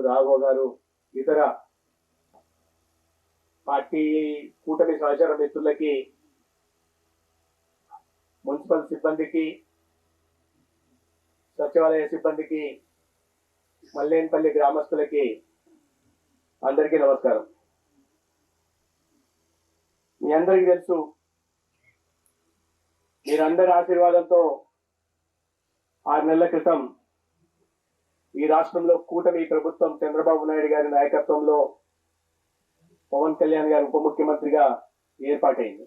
రాఘవ గారు ఇతర పార్టీ కూటమి సహచర మిత్రులకి మున్సిపల్ సిబ్బందికి సచివాలయ సిబ్బందికి మల్లేన్పల్లి గ్రామస్తులకి అందరికీ నమస్కారం. మీ అందరికీ తెలుసు మీరందరి ఆశీర్వాదంతో ఆరు నెలల క్రితం ఈ రాష్ట్రంలో కూటమి ప్రభుత్వం చంద్రబాబు నాయుడు గారి నాయకత్వంలో పవన్ కళ్యాణ్ గారు ఉప ముఖ్యమంత్రిగా ఏర్పాటైంది.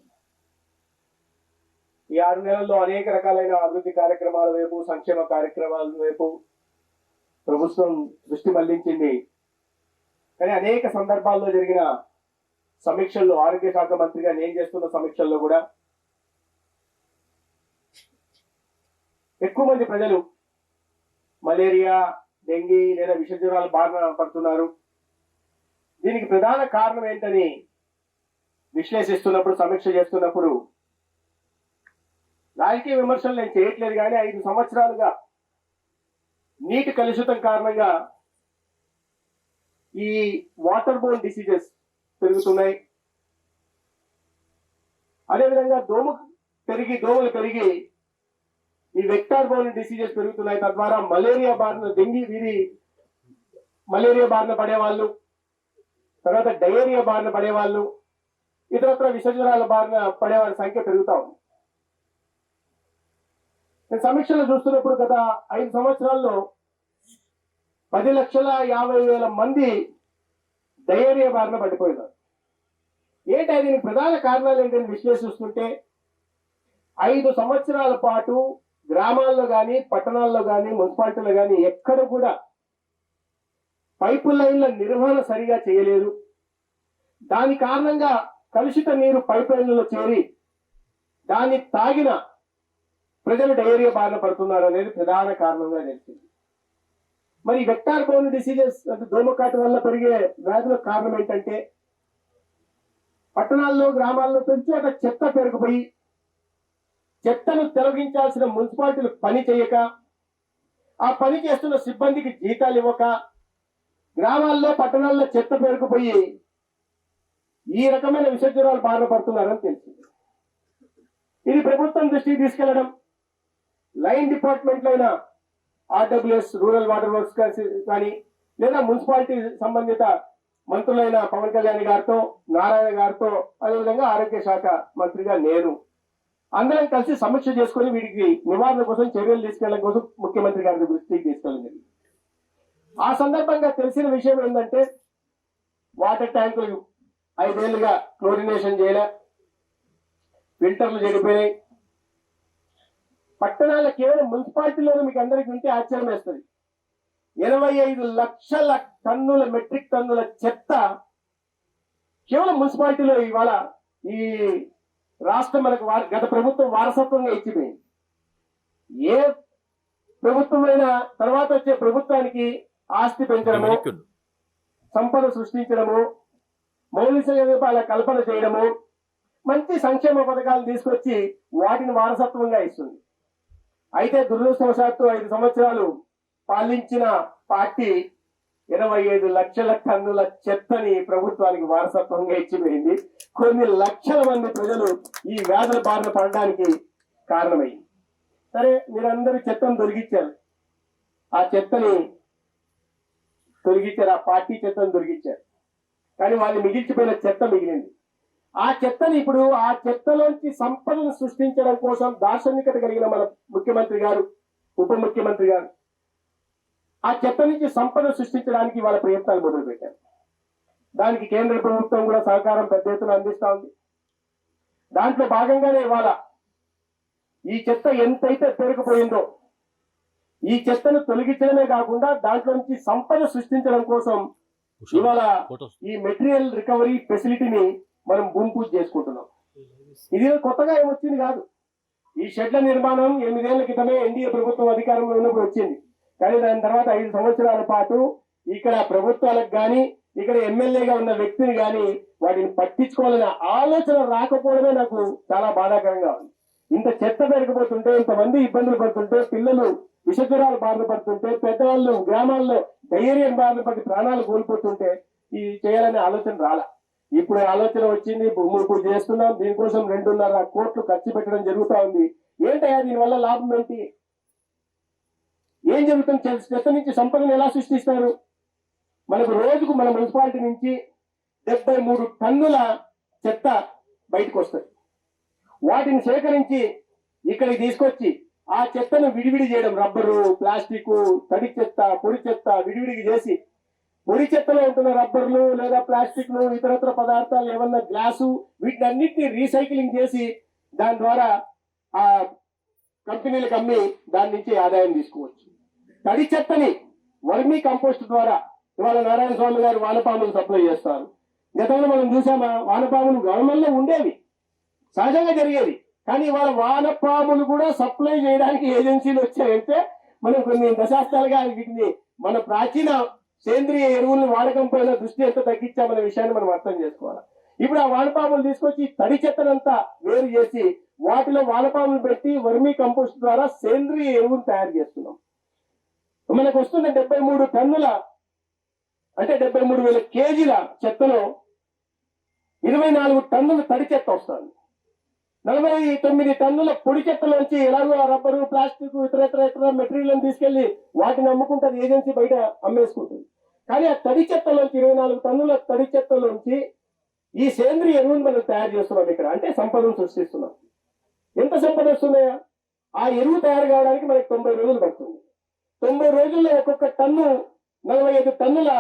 ఈ ఆరు నెలల్లో అనేక రకాలైన అభివృద్ధి కార్యక్రమాల వైపు సంక్షేమ కార్యక్రమాల వైపు ప్రభుత్వం దృష్టి మళ్ళించింది. కానీ అనేక సందర్భాల్లో జరిగిన సమీక్షల్లో ఆరోగ్య శాఖ మంత్రిగా నేను చేస్తున్న సమీక్షల్లో కూడా ఎక్కువ మంది ప్రజలు మలేరియా డెంగీ లేదా విష జ్వరాలు బారిన పడుతున్నారు. దీనికి ప్రధాన కారణం ఏంటని విశ్లేషిస్తున్నప్పుడు సమీక్ష చేస్తున్నప్పుడు రాజకీయ విమర్శలు నేను చేయట్లేదు కానీ ఐదు సంవత్సరాలుగా నీటి కలుషితం కారణంగా ఈ వాటర్ బోన్ డిసీజెస్ పెరుగుతున్నాయి. అదేవిధంగా దోమ పెరిగి దోమలు పెరిగి ఈ వెక్టార్ బోర్న్ డిసీజెస్ పెరుగుతున్నాయి. తద్వారా మలేరియా బారిన డెంగీ వీరి మలేరియా బారిన పడేవాళ్ళు తర్వాత డయేరియా బారిన పడేవాళ్ళు ఇతరత్ర విషజ్వరాల బారిన పడేవాళ్ళ సంఖ్య పెరుగుతా ఉంది. నేను సమీక్షలు చూస్తున్నప్పుడు గత ఐదు సంవత్సరాల్లో పది లక్షల యాభై వేల మంది డయేరియా బారిన పడిపోయినారు. ఏంటి దీనికి ప్రధాన కారణాలు ఏంటని విశ్లేషిస్తుంటే ఐదు సంవత్సరాల పాటు గ్రామాల్లో కానీ పట్టణాల్లో కానీ మున్సిపాలిటీలో కానీ ఎక్కడ కూడా పైపు లైన్ల నిర్వహణ సరిగా చేయలేదు. దాని కారణంగా కలుషిత నీరు పైప్ లైన్లలో చేరి దాన్ని తాగిన ప్రజలు డయేరియా బారిన పడుతున్నారు అనేది ప్రధాన కారణంగా తెలిసింది. మరి వెక్టార్ బోన్ డిసీజెస్ అంటే దోమకాటు వల్ల పెరిగే వ్యాధులకు కారణం ఏంటంటే పట్టణాల్లో గ్రామాల్లో పెంచి అక్కడ చెత్త పెరిగిపోయి చెత్తను తొలగించాల్సిన మున్సిపాలిటీలు పని చేయక ఆ పని చేస్తున్న సిబ్బందికి జీతాలు ఇవ్వక గ్రామాల్లో పట్టణాల్లో చెత్త పేరుకుపోయి ఈ రకమైన విషజ్వరాలు బారిన పడుతున్నారని తెలిసింది. ఇది ప్రభుత్వం దృష్టికి తీసుకెళ్ళడం లైన్ డిపార్ట్మెంట్ అయిన ఆర్డబ్ల్యూఎస్ రూరల్ వాటర్ వర్క్స్ కానీ లేదా మున్సిపాలిటీ సంబంధిత మంత్రులైన పవన్ కళ్యాణ్ గారితో నారాయణ గారితో అదేవిధంగా ఆరోగ్య శాఖ మంత్రిగా నేను అందరం కలిసి సమీక్ష చేసుకుని వీటికి నివారణ కోసం చర్యలు తీసుకెళ్ళడం కోసం ముఖ్యమంత్రి గారి దృష్టికి తీసుకెళ్ళడం జరిగింది. ఆ సందర్భంగా తెలిసిన విషయం ఏంటంటే వాటర్ ట్యాంకులు ఐదేళ్ళుగా క్లోరినేషన్ చేయలే ఫిల్టర్లు చెడిపోయినాయి. పట్టణాల కేవలం మున్సిపాలిటీలోనే మీకు అందరికీ ఉంటే ఆశ్చర్యం వేస్తుంది. ఇరవై ఐదు లక్షల టన్నుల మెట్రిక్ టన్నుల చెత్త కేవలం మున్సిపాలిటీలో ఇవాళ ఈ రాష్ట్రం మనకు గత ప్రభుత్వం వారసత్వంగా ఇచ్చిపోయింది ఏ ప్రభుత్వమైనా తర్వాత వచ్చే ప్రభుత్వానికి ఆస్తి పెంచడము సంపద సృష్టించడము మౌలిక సదుపాయాల కల్పన చేయడము మంచి సంక్షేమ పథకాలు తీసుకొచ్చి వాటిని వారసత్వంగా ఇస్తుంది. అయితే దురదృష్టవశాత్తు ఐదు సంవత్సరాలు పాలించిన పార్టీ ఇరవై ఐదు లక్షల టన్నుల చెత్తని ప్రభుత్వానికి వారసత్వంగా ఇచ్చిపోయింది. కొన్ని లక్షల మంది ప్రజలు ఈ వ్యాధుల బారిన పడడానికి కారణమైంది సరే మీరందరూ చెత్తను దొరికిచ్చారు ఆ చెత్తని తొలగించారు ఆ పార్టీ చెత్తను దొరికిచ్చారు కానీ వాళ్ళు మిగిల్చిపోయిన చెత్త మిగిలింది. ఆ చెత్తని ఇప్పుడు ఆ చెత్తలోంచి సంపదను సృష్టించడం కోసం దార్శనికత కలిగిన మన ముఖ్యమంత్రి గారు ఉప ముఖ్యమంత్రి గారు ఆ చెత్త నుంచి సంపద సృష్టించడానికి వాళ్ళ ప్రయత్నాలు మొదలుపెట్టారు. దానికి కేంద్ర ప్రభుత్వం కూడా సహకారం పెద్ద ఎత్తున అందిస్తా ఉంది. దాంట్లో భాగంగానే ఇవాళ ఈ చెత్త ఎంతైతే పెరిగిపోయిందో ఈ చెత్తను తొలగించడమే కాకుండా దాంట్లో నుంచి సంపద సృష్టించడం కోసం ఇవాళ ఈ మెటీరియల్ రికవరీ ఫెసిలిటీని మనం భూమి పూజ చేసుకుంటున్నాం. ఇది కొత్తగా ఏమొచ్చింది కాదు. ఈ షెడ్ల నిర్మాణం ఎనిమిదేళ్ళ క్రితమే ఎన్డీఏ ప్రభుత్వం అధికారంలో ఉన్నప్పుడు వచ్చింది. కానీ దాని తర్వాత ఐదు సంవత్సరాల పాటు ఇక్కడ ప్రభుత్వాలకు కానీ ఇక్కడ ఎమ్మెల్యేగా ఉన్న వ్యక్తిని కానీ వాటిని పట్టించుకోవాలనే ఆలోచన రాకపోవడమే నాకు చాలా బాధాకరంగా ఉంది. ఇంత చెత్త పెరగబోతుంటే ఇంతమంది ఇబ్బందులు పడుతుంటే పిల్లలు విషజ్వరాలు బాధపడుతుంటే పడుతుంటే పెద్దవాళ్ళు గ్రామాల్లో ధైర్యం బాధపడి పడి ప్రాణాలు కోల్పోతుంటే ఈ చేయాలనే ఆలోచన రాలా. ఇప్పుడు ఆలోచన వచ్చింది భూములు పూజ చేస్తున్నాం దీనికోసం రెండున్నర కోట్లు ఖర్చు పెట్టడం జరుగుతా ఉంది. ఏంటయ్యా దీనివల్ల లాభం ఏంటి? ఏం జరుగుతుంది చెత్త- నుంచి సంపదను ఎలా సృష్టిస్తారు? మనకు రోజుకు మన మున్సిపాలిటీ నుంచి డెబ్బై మూడు టన్నుల చెత్త బయటకు వస్తుంది. వాటిని సేకరించి ఇక్కడికి తీసుకొచ్చి ఆ చెత్తను విడివిడి చేయడం రబ్బరు ప్లాస్టిక్ తడి చెత్త పొడి చెత్త విడివిడికి చేసి పొడి చెత్తలో ఉంటున్న రబ్బర్లు లేదా ప్లాస్టిక్లు ఇతరత్ర పదార్థాలు ఏమన్నా గ్లాసు వీటిని రీసైక్లింగ్ చేసి దాని ద్వారా ఆ కంపెనీలకు అమ్మి దాని నుంచి ఆదాయం తీసుకోవచ్చు. తడి చెత్తని వర్మీ కంపోస్ట్ ద్వారా ఇవాళ నారాయణ స్వామి గారు వానపాములు సప్లై చేస్తారు. గతంలో మనం చూసామా వానపాములు గవర్నమెంట్లో ఉండేవి. సహజంగా జరిగేది. కానీ ఇవాళ వానపాములు కూడా సప్లై చేయడానికి ఏజెన్సీలు వచ్చాయంటే మనం కొన్ని దశాబ్దాలుగా వీటిని మన ప్రాచీన సేంద్రియ ఎరువులను వాడకం పైన దృష్టి ఎంత తగ్గించామనే విషయాన్ని మనం అర్థం చేసుకోవాలి. ఇప్పుడు ఆ వానపాములు తీసుకొచ్చి తడి చెత్తనంతా వేరు చేసి వాటిలో వానపాములు పెట్టి వర్మీ కంపోస్ట్ ద్వారా సేంద్రియ ఎరువును తయారు చేస్తున్నాం. మనకు వస్తున్న డెబ్బై మూడు టన్నుల అంటే డెబ్బై మూడు వేల కేజీల చెత్తలో ఇరవై నాలుగు టన్నుల తడి చెత్త వస్తుంది. నలభై తొమ్మిది టన్నుల పొడి చెత్తలోంచి ఎలాగో ఆ రబ్బరు ప్లాస్టిక్ ఇతర ఇతర ఇతర మెటీరియల్ తీసుకెళ్ళి వాటిని అమ్ముకుంటుంది ఏజెన్సీ బయట అమ్మేసుకుంటుంది. కానీ ఆ తడి చెత్తలోంచి ఇరవై నాలుగు టన్నుల తడి చెత్తలోంచి ఈ సేంద్రియ ఎరువును మనం తయారు చేస్తున్నాం ఇక్కడ. అంటే సంపదను సృష్టిస్తున్నాం. ఎంత సంపద వస్తున్నాయా? ఆ ఎరువు తయారు కావడానికి మనకి తొంభై రోజులు పడుతుంది. తొంభై రోజుల్లో ఒక్కొక్క టన్ను నలభై ఐదు టన్నుల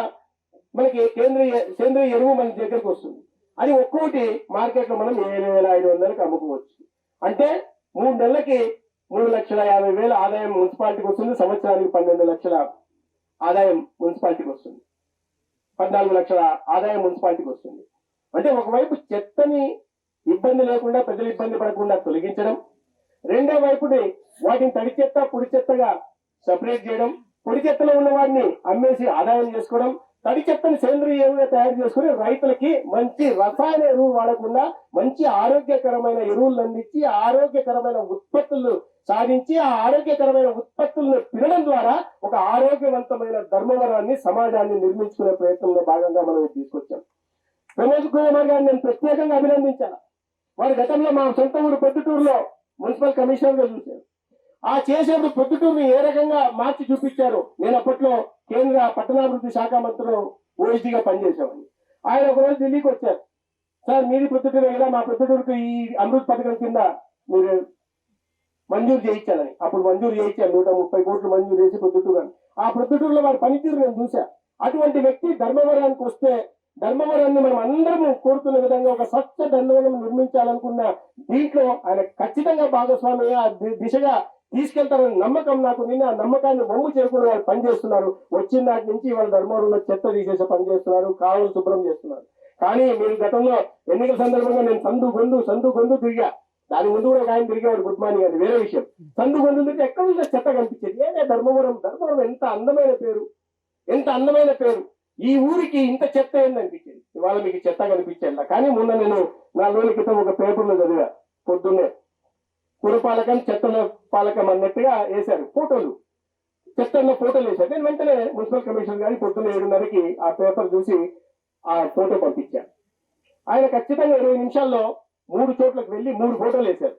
మనకి కేంద్రీయ సేంద్రీయ ఎరువు మన దగ్గరకు వస్తుంది. అది ఒక్కోటి మార్కెట్లో మనం ఏడు వేల ఐదు వందలకు అమ్ముకోవచ్చు. అంటే మూడు నెలలకి మూడు లక్షల యాభై వేల ఆదాయం మున్సిపాలిటీకి వస్తుంది సంవత్సరానికి పన్నెండు లక్షల ఆదాయం మున్సిపాలిటీకి వస్తుంది. పద్నాలుగు లక్షల ఆదాయం మున్సిపాలిటీకి వస్తుంది. అంటే ఒకవైపు చెత్తని ఇబ్బంది లేకుండా ప్రజలు ఇబ్బంది పడకుండా తొలగించడం రెండో వైపుని వాటిని తడి చెత్త పొడి చెత్తగా సపరేట్ చేయడం పొడి చెత్తలో ఉన్న వాటిని అమ్మేసి ఆదాయం చేసుకోవడం తడి చెత్తను సేంద్రియ ఎరువుగా తయారు చేసుకుని రైతులకి మంచి రసాయన ఎరువు వాడకుండా మంచి ఆరోగ్యకరమైన ఎరువులు అందించి ఆరోగ్యకరమైన ఉత్పత్తులు సాధించి ఆ ఆరోగ్యకరమైన ఉత్పత్తులను తినడం ద్వారా ఒక ఆరోగ్యవంతమైన ధర్మవరాన్ని సమాజాన్ని నిర్మించుకునే ప్రయత్నంలో భాగంగా మనం తీసుకొచ్చాం. ప్రమోద్ కుమార్ గారిని నేను ప్రత్యేకంగా అభినందించాను వారి గతంలో మా సొంత ఊరు పొద్దుటూరులో మున్సిపల్ కమిషనర్గా చూశారు. ఆ చేసేప్పుడు పొద్దుటూరుని ఏ రకంగా మార్చి చూపించారు? నేను అప్పట్లో కేంద్ర పట్టణాభివృద్ధి శాఖ మంత్రులు ఓఎస్డీగా పనిచేశామని ఆయన ఒకరోజు ఢిల్లీకి వచ్చారు. సార్ మీది పొద్దుటూరు ఇలా మా పొద్దుటూరుకు ఈ అమృత్ పథకం కింద మీరు మంజూరు చేయించాలని. అప్పుడు మంజూరు చేయించాను నూట ముప్పై కోట్లు మంజూరు చేసి పొద్దుటూరు అని. ఆ పొద్దుటూరులో వారి పనితీరు నేను చూశా. అటువంటి వ్యక్తి ధర్మవరానికి వస్తే ధర్మవరాన్ని మనం అందరం కోరుతున్న విధంగా ఒక స్వచ్ఛ ధర్మవరం నిర్మించాలనుకున్న దీంట్లో ఆయన ఖచ్చితంగా భాగస్వామి ఆ ది- దిశగా తీసుకెళ్తారని నమ్మకం నాకు నిన్న ఆ నమ్మకాన్ని బొమ్మ చేయకుండా వాళ్ళు పనిచేస్తున్నారు వచ్చిన దాటి నుంచి వాళ్ళ ధర్మవరంలో చెత్త తీసేసి పని చేస్తున్నారు కాలువలు శుభ్రం చేస్తున్నారు. కానీ మీరు గతంలో ఎన్నికల సందర్భంగా నేను సందు గొందు సందు గొందు తిరిగా. దాని ముందు కూడా ఆయన తిరిగేవాడు గుడ్ మార్నింగ్ అది వేరే విషయం. సందు గొందు తిరిగి ఎక్కడ ఉంటే చెత్త కనిపించేది? ఏదే ధర్మవరం? ధర్మవరం ఎంత అందమైన పేరు? ఎంత అందమైన పేరు? ఈ ఊరికి ఇంత చెత్త ఏంది అనిపించింది ఇవాళ మీకు చెత్త కనిపించేలా. కానీ మొన్న నేను నాలుగు రోజుల క్రితం ఒక పేపర్లో చదివా పొద్దున్నే. పురపాలకం చెత్తల పాలకం అన్నట్టుగా వేశారు. ఫోటోలు. చెత్తన్న ఫోటోలు వేశారు. నేను వెంటనే మున్సిపల్ కమిషనర్ గారి పొద్దున్న ఏడున్నరకి ఆ పేపర్ చూసి ఆ ఫోటో పంపించాను ఆయన ఖచ్చితంగా ఇరవై నిమిషాల్లో మూడు చోట్లకు వెళ్ళి మూడు ఫోటోలు వేశారు.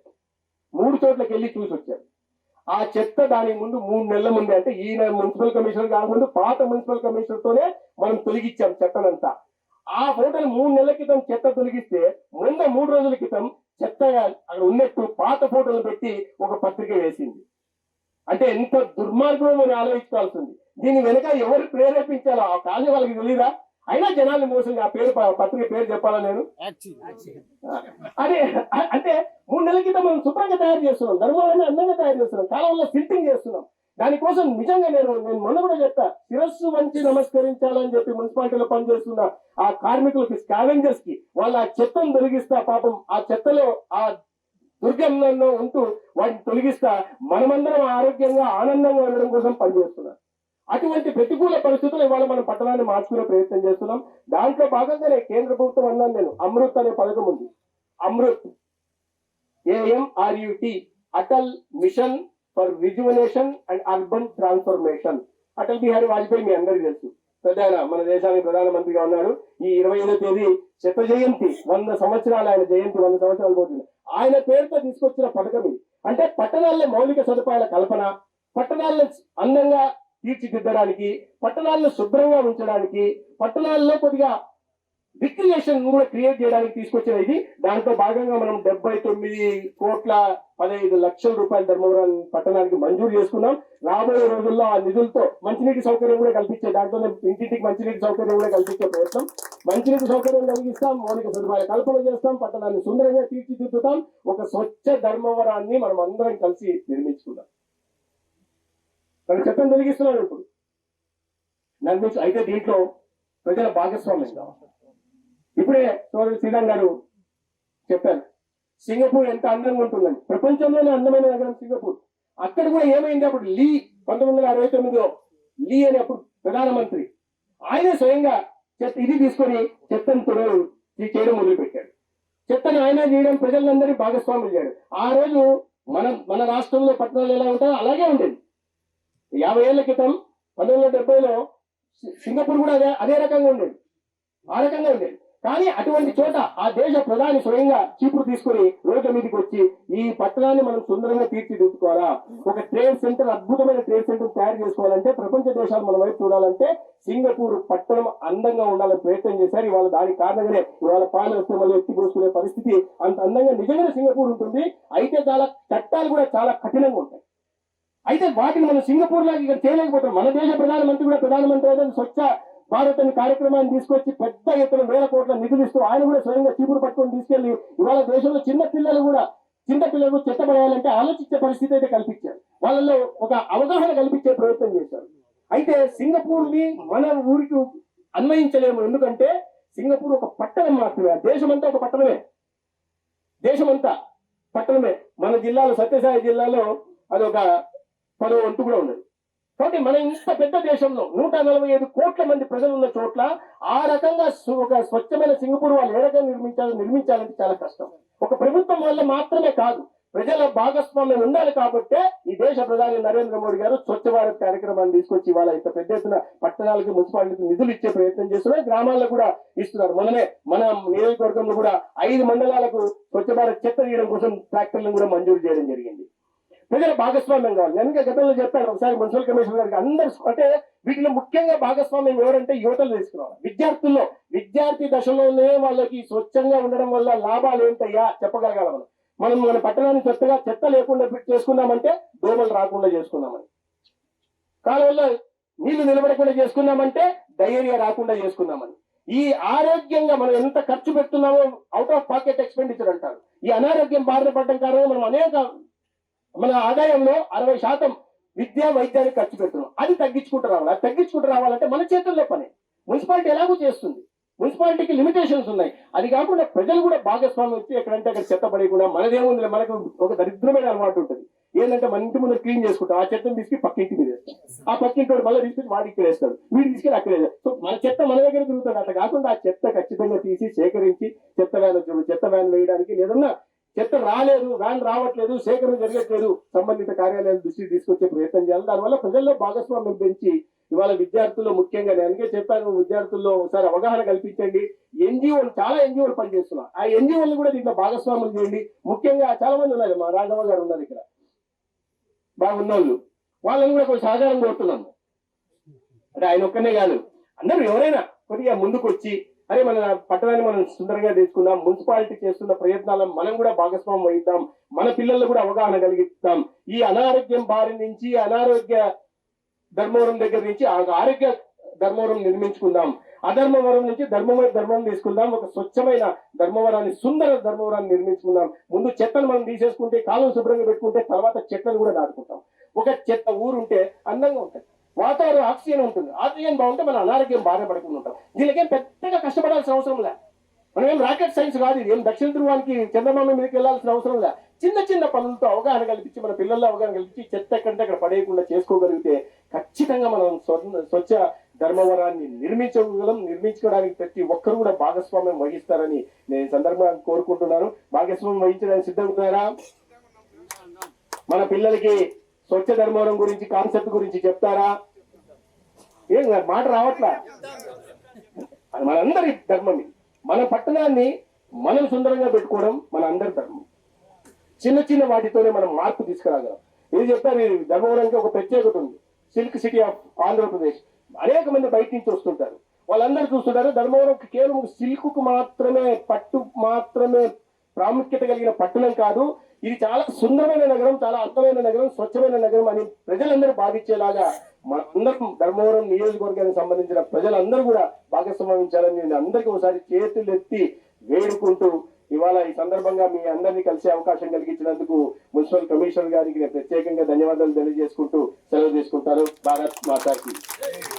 మూడు చోట్లకి వెళ్ళి చూసి వచ్చారు. ఆ చెత్త దాని ముందు మూడు నెలల ముందే అంటే ఈయన మున్సిపల్ కమిషనర్ కాకముందు పాత మున్సిపల్ కమిషనర్ తోనే మనం తొలగించాం చెత్తనంతా. ఆ ఫోటోలు మూడు నెలల క్రితం చెత్త తొలగిస్తే ముందు మూడు రోజుల క్రితం చెత్త అక్కడ ఉన్నట్టు పాత ఫోటోలు పెట్టి ఒక పత్రిక వేసింది. అంటే ఎంత దుర్మార్గం మనం ఆలోచించాల్సింది. దీని వెనక ఎవరు ప్రేరేపించాలో ఆ కాలనీ వాళ్ళకి తెలియదా అయినా జనాల్ని మోసం ఆ పేరు పత్రిక పేరు చెప్పాలా నేను? అదే అంటే మూడు నెలల క్రితం మనం శుభ్రంగా తయారు చేస్తున్నాం ధర్మాన్ని అందంగా తయారు చేస్తున్నాం కాలంలో సిల్టింగ్ చేస్తున్నాం. దానికోసం నిజంగా నేను నేను మొన్న కూడా చెప్తా శిరస్సు వంచి నమస్కరించాలని చెప్పి మున్సిపాలిటీలో పనిచేస్తున్న ఆ కార్మికులకి స్కావెంజర్స్కి వాళ్ళ ఆ చెత్తను తొలగిస్తా పాపం ఆ చెత్తలో ఆ దుర్గంధంలో ఉంటూ వాటిని తొలగిస్తా మనమందరం ఆరోగ్యంగా ఆనందంగా ఉండడం కోసం పనిచేస్తున్నారు. అటువంటి ప్రతికూల పరిస్థితులు ఇవాళ మనం పట్టణాన్ని మార్చుకునే ప్రయత్నం చేస్తున్నాం. దాంట్లో భాగంగానే కేంద్ర ప్రభుత్వం అన్నాను నేను అమృత్ అనే పథకం ఉంది. Amrut AMRUT Atal mission for rejuvenation and urban transformation Atal Bihari Vajpayee మీ అందరికీ తెలుసు. ప్రధాన మన దేశానికి ప్రధానమంత్రిగా ఉన్నాడు. ఈ ఇరవై ఐదో తేదీ శత జయంతి వంద సంవత్సరాలు ఆయన జయంతి వంద సంవత్సరాలు పోతుంది. ఆయన పేరుతో తీసుకొచ్చిన పథకం ఇది. అంటే పట్టణాల్లో మౌలిక సదుపాయాల కల్పన పట్టణాలను అందంగా తీర్చిదిద్దడానికి పట్టణాలను శుభ్రంగా ఉంచడానికి పట్టణాల్లో కొద్దిగా రిక్రియేషన్ కూడా క్రియేట్ చేయడానికి తీసుకొచ్చిన ఇది. దాంతో భాగంగా మనం డెబ్బై తొమ్మిది కోట్ల పదహైదు లక్షల రూపాయల ధర్మవరం పట్టణానికి మంజూరు చేసుకున్నాం. రాబోయే రోజుల్లో ఆ నిధులతో మంచినీటి సౌకర్యం కూడా కల్పించే దాంట్లో ఇంటింటికి మంచినీటి సౌకర్యం కూడా కల్పించే ప్రయత్నం. మంచినీటి సౌకర్యం కలిగిస్తాం మౌలిక సదుపాయాల కల్పన చేస్తాం పట్టణాన్ని సుందరంగా తీర్చిదిద్దుతాం. ఒక స్వచ్ఛ ధర్మవరాన్ని మనం అందరం కలిసి నిర్మించుకుందాం. కానీ చట్టం తొలగిస్తున్నాడు ఇప్పుడు. నన్ను అయితే దీంట్లో ప్రజల భాగస్వామ్యం కావాలి. ఇప్పుడే సోదరు శ్రీరామ్ గారు చెప్పారు. సింగపూర్ ఎంత అందంగా ఉంటుందని. ప్రపంచంలోనే అందమైన నగరం సింగపూర్. అక్కడ కూడా ఏమైంది అప్పుడు? లీ పంతొమ్మిది వందల అరవై తొమ్మిదిలో లీ అని అప్పుడు ప్రధానమంత్రి. ఆయన స్వయంగా చెత్త ఇది తీసుకొని చెత్తను తుడలు చేయడం మొదలు పెట్టాడు చెత్తను ఆయన చేయడం ప్రజలందరినీ భాగస్వాములు చేయడు. ఆ రోజు మన మన రాష్ట్రంలో పట్టణాలు ఎలా ఉంటాయో అలాగే ఉండేది. యాభై ఏళ్ళ క్రితం పంతొమ్మిది వందల డెబ్బైలో సింగపూర్ కూడా అదే అదే రకంగా ఉండేది. ఆ రకంగా ఉండేది. కానీ అటువంటి చోట ఆ దేశ ప్రధాని స్వయంగా చీపురు తీసుకుని రోడ్ల మీదకి వచ్చి ఈ పట్టణాన్ని మనం సుందరంగా తీర్చిదిద్దుకోవాలా? ఒక ట్రేడ్ సెంటర్ అద్భుతమైన ట్రేడ్ సెంటర్ తయారు చేసుకోవాలంటే ప్రపంచ దేశాలు మన వైపు చూడాలంటే సింగపూర్ పట్టణం అందంగా ఉండాలని ప్రయత్నం చేశారు. ఇవాళ దానికి కారణంగానే ఇవాళ పాలన వస్తే మళ్ళీ పరిస్థితి అంత అందంగా నిజంగా సింగపూర్ ఉంటుంది. అయితే చాలా చట్టాలు కూడా చాలా కఠినంగా ఉంటాయి. అయితే వాటిని మనం సింగపూర్ లాగా ఇక్కడ చేయలేకపోతాం మన దేశ ప్రధానమంత్రి కూడా ప్రధానమంత్రి అయితే స్వచ్ఛ భారత్ అనే కార్యక్రమాన్ని తీసుకొచ్చి పెద్ద ఎత్తున వేల కోట్ల నిధులిస్తూ ఆయన కూడా స్వయంగా చీపురు పట్టుకొని తీసుకెళ్ళి ఇవాళ దేశంలో చిన్న పిల్లలు కూడా చిన్న పిల్లలు చెత్తపడేయాలంటే ఆలోచించే పరిస్థితి అయితే కల్పించారు. వాళ్ళలో ఒక అవగాహన కల్పించే ప్రయత్నం చేశారు. అయితే సింగపూర్ని మన ఊరికి అన్వయించలేము. ఎందుకంటే సింగపూర్ ఒక పట్టణం మాత్రమే. దేశమంతా ఒక పట్టణమే. దేశమంతా పట్టణమే. మన జిల్లాలో సత్యసాయి జిల్లాలో అదొక పదో వంతు కూడా ఉన్నది. కాబట్టి మన ఇంత పెద్ద దేశంలో నూట నలభై ఐదు కోట్ల మంది ప్రజలు ఉన్న చోట్ల ఆ రకంగా ఒక స్వచ్ఛమైన సింగపూర్ వాళ్ళు ఏ రకంగా నిర్మించాలో నిర్మించాలంటే చాలా కష్టం. ఒక ప్రభుత్వం వల్ల మాత్రమే కాదు ప్రజల భాగస్వామ్యం ఉండాలి కాబట్టే ఈ దేశ ప్రధాని నరేంద్ర మోడీ గారు స్వచ్ఛ భారత్ కార్యక్రమాన్ని తీసుకొచ్చి ఇవాళ ఇంత పెద్ద ఎత్తున పట్టణాలకి మున్సిపాలిటీకి నిధులు ఇచ్చే ప్రయత్నం చేస్తున్నారు గ్రామాల్లో కూడా ఇస్తున్నారు. మొన్ననే మన నియోజకవర్గంలో కూడా ఐదు మండలాలకు స్వచ్ఛ భారత్ చెత్త తీయడం కోసం ట్రాక్టర్లను కూడా మంజూరు చేయడం జరిగింది. ప్రజల భాగస్వామ్యం కావాలి. నేను గతంలో చెప్పాను ఒకసారి మున్సిపల్ కమిషనర్ గారికి అందరు అంటే వీటిలో ముఖ్యంగా భాగస్వామ్యం ఎవరంటే యువతలు తీసుకురావాలి విద్యార్థుల్లో విద్యార్థి దశలోనే వాళ్ళకి స్వచ్ఛంగా ఉండడం వల్ల లాభాలు ఏంటయ్యా చెప్పగలగాలి మనం. మనం మన పట్టణాన్ని చెత్తగా చెత్త లేకుండా ఫిట్ చేసుకున్నామంటే దోమలు రాకుండా చేసుకున్నామని. కాలువల్లో నీళ్ళు నిలబడకుండా చేసుకున్నామంటే డయేరియా రాకుండా చేసుకున్నామని. ఈ ఆరోగ్యంగా మనం ఎంత ఖర్చు పెడుతున్నామో అవుట్ ఆఫ్ పాకెట్ ఎక్స్పెండిచర్ అంటారు. ఈ అనారోగ్యం బాధపడడం కారణంగా మనం అనేక మన ఆదాయంలో అరవై శాతం విద్యా వైద్యానికి ఖర్చు పెడుతున్నాం అది తగ్గించుకుంటూ రావాలి. అది తగ్గించుకుంటూ రావాలంటే మన చేతుల్లో పని. మున్సిపాలిటీ ఎలాగో చేస్తుంది. మున్సిపాలిటీకి లిమిటేషన్స్ ఉన్నాయి. అది కాకుండా ప్రజలు కూడా భాగస్వామ్యం వచ్చి ఎక్కడంటే అక్కడ చెత్త పడేయకుండా మనదేముంది మనకు ఒక దరిద్రమైన అలవాటు ఉంటుంది. ఏంటంటే మన ఇంటి ముందు క్లీన్ చేసుకుంటాం ఆ చెత్తను తీసుకుని పక్కింటి మీద వేస్తాం. ఆ పక్కింటి వాడు మళ్ళీ తీసుకుని వాడి ఇక్కడ వేస్తాడు. వీడు తీసుకెళ్ళి అక్కడ వేస్తాడు. సో మన చెత్త మన దగ్గర తిరుగుతాడు అట్లా కాకుండా ఆ చెత్త ఖచ్చితంగా తీసి సేకరించి చెత్త వ్యాన్ చెత్త వ్యాన్ వేయడానికి లేదన్నా చెత్త రాలేదు వ్యాన్ రావట్లేదు సేకరణ జరగట్లేదు సంబంధిత కార్యాలయాల దృష్టికి తీసుకొచ్చే ప్రయత్నం చేయాలి. దానివల్ల ప్రజల్లో భాగస్వామ్యం పెంచి ఇవాళ విద్యార్థుల్లో ముఖ్యంగా నేను అందుకే చెప్పాను విద్యార్థుల్లో ఒకసారి అవగాహన కల్పించండి. ఎన్జిఓలు చాలా ఎన్జిఓలు పనిచేస్తున్నారు. ఆ ఎన్జిఓలు కూడా దీంట్లో భాగస్వామ్యం చేయండి. ముఖ్యంగా చాలా మంది ఉన్నారు మా రాఘవ గారు ఉన్నారు ఇక్కడ. బాగున్నోళ్ళు వాళ్ళని కూడా కొంచెం సహకారం కోరుతున్నాము అంటే ఆయన ఒక్కనే కాదు. అందరూ ఎవరైనా కొద్దిగా ముందుకు వచ్చి అరే మన పట్టణాన్ని మనం సుందరంగా తెచ్చుకుందాం మున్సిపాలిటీ చేస్తున్న ప్రయత్నాలను మనం కూడా భాగస్వామ్యం వహిద్దాం మన పిల్లలు కూడా అవగాహన కలిగిస్తాం ఈ అనారోగ్యం బారి నుంచి అనారోగ్య ధర్మవరం దగ్గర నుంచి ఆ ఆరోగ్య ధర్మవరం నిర్మించుకుందాం. అధర్మవరం నుంచి ధర్మవరం ధర్మం తీసుకుందాం ఒక స్వచ్ఛమైన ధర్మవరాన్ని సుందర ధర్మవరాన్ని నిర్మించుకుందాం. ముందు చెత్తను మనం తీసేసుకుంటే కాలం శుభ్రంగా పెట్టుకుంటే తర్వాత చెట్లను కూడా నాటుకుంటాం. ఒక చెత్త ఊరు ఉంటే అందంగా ఉంటుంది. వాతావరణం ఆక్సిజన్ ఉంటుంది. ఆక్సిజన్ బాగుంటే మన అనారోగ్యం బాగా పడకుండా ఉంటాం. దీనికేం పెద్దగా కష్టపడాల్సిన అవసరం లే. మనం ఏం రాకెట్ సైన్స్ కాదు ఏం దక్షిణ ధృవానికి చంద్రమామ మీదకి వెళ్ళాల్సిన అవసరం లే. చిన్న చిన్న పనులతో అవగాహన కల్పించి మన పిల్లల్లో అవగాహన కల్పించి చెత్త ఎక్కడంటే అక్కడ పడేయకుండా చేసుకోగలిగితే ఖచ్చితంగా మనం స్వ- స్వచ్ఛ ధర్మవరాన్ని నిర్మించగలం నిర్మించుకోవడానికి ప్రతి ఒక్కరు కూడా భాగస్వామ్యం వహిస్తారని నేను సందర్భంగా కోరుకుంటున్నాను. భాగస్వామ్యం వహించడానికి సిద్ధమవుతున్నారా? మన పిల్లలకి స్వచ్ఛ ధర్మవరం గురించి కాన్సెప్ట్ గురించి చెప్తారా? ఏం మాట రావట్లా. మనందరి ధర్మం మన పట్టణాన్ని మనం సుందరంగా పెట్టుకోవడం మన అందరి ధర్మం. చిన్న చిన్న వాటితోనే మనం మార్పు తీసుకురాగలం. ఇది చెప్తారు ఇది ధర్మవరానికి ఒక ప్రత్యేకత ఉంది. Silk city of Andhra Pradesh. అనేక మంది బయట నుంచి వస్తుంటారు. వాళ్ళందరూ చూస్తుంటారు ధర్మవరం కేవలం సిల్క్కు మాత్రమే పట్టు మాత్రమే ప్రాముఖ్యత కలిగిన పట్టణం కాదు ఇది చాలా సుందరమైన నగరం చాలా అర్థమైన నగరం స్వచ్ఛమైన నగరం అని ప్రజలందరూ భావించేలాగా మనందరం ధర్మవరం నియోజకవర్గానికి సంబంధించిన ప్రజలందరూ కూడా భాగస్వామించాలని నేను అందరికీ ఒకసారి చేతులు ఎత్తి వేడుకుంటూ ఇవాళ ఈ సందర్భంగా మీ అందరినీ కలిసే అవకాశం కలిగించినందుకు మున్సిపల్ కమిషనర్ గారికి నేను ప్రత్యేకంగా ధన్యవాదాలు తెలియజేసుకుంటూ సెలవు తీసుకుంటాను. భారత్ మాతాకి.